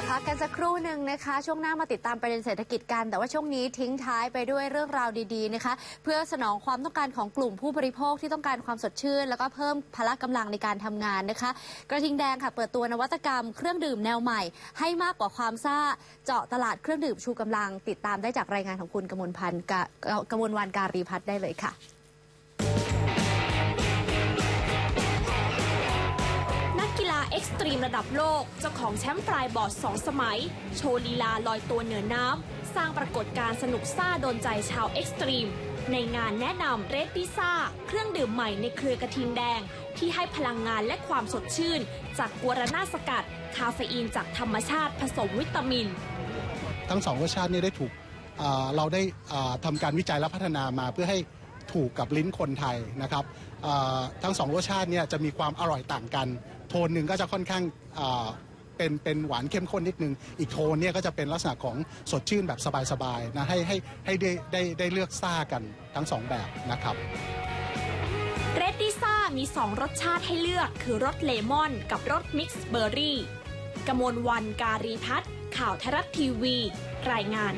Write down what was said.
ยวพักกันสักครู่หนึ่งนะคะ ช่วงหน้ามาติดตามประเด็นเศรษฐกิจกัน แต่ว่าช่วงนี้ทิ้งท้ายไปด้วยเรื่องราวดีๆนะคะ เพื่อสนองความต้องการของกลุ่มผู้บริโภคที่ต้องการความสดชื่น แล้วก็เพิ่มพละกำลังในการทำงานนะคะ กระทิงแดงค่ะเปิดตัวนวัตกรรมเครื่องดื่มแนวใหม่ ให้มากกว่าความซ่าเจาะตลาดเครื่องดื่มชูกำลัง ติดตามได้จากรายงานของคุณกมลพันธ์กะกมลวันการีพัฒน์ได้เลยค่ะ เอ็กซ์ตรีมระดับโลก เจ้าของแชมป์ฟลายบอร์ดสองสมัย โชว์ลีลาลอยตัวเหนือน้ำ สร้างปรากฏการณ์สนุกซ่าโดนใจชาวเอ็กซ์ตรีม ในงานแนะนำเรดพิซ่า เครื่องดื่มใหม่ในเครือกระทิงแดง ที่ให้พลังงานและความสดชื่น จากกัวรานาสกัด คาเฟอีนจากธรรมชาติผสมวิตามิน ทั้งสองรสชาตินี้ได้ถูกเราได้ทำการวิจัยและพัฒนามาเพื่อให้ถูกกับลิ้นคนไทยนะครับทั้งสองรสชาติเนี่ยจะมีความอร่อยต่างกัน โทนหนึ่งก็จะค่อนข้างเป็นเป็นหวานเข้มข้นนิดนึง อีกโทนเนี่ยก็จะเป็นลักษณะของสดชื่นแบบสบายๆนะให้ให้ให้ได้ได้ได้เลือกซ่ากันทั้งสองแบบนะครับเรดดิซ่ามี 2 รสชาติให้เลือกคือรสเลมอนกับรสมิกซ์เบอร์รี่กมลวันการีพัฒน์ข่าวไทยรัฐทีวี รายงาน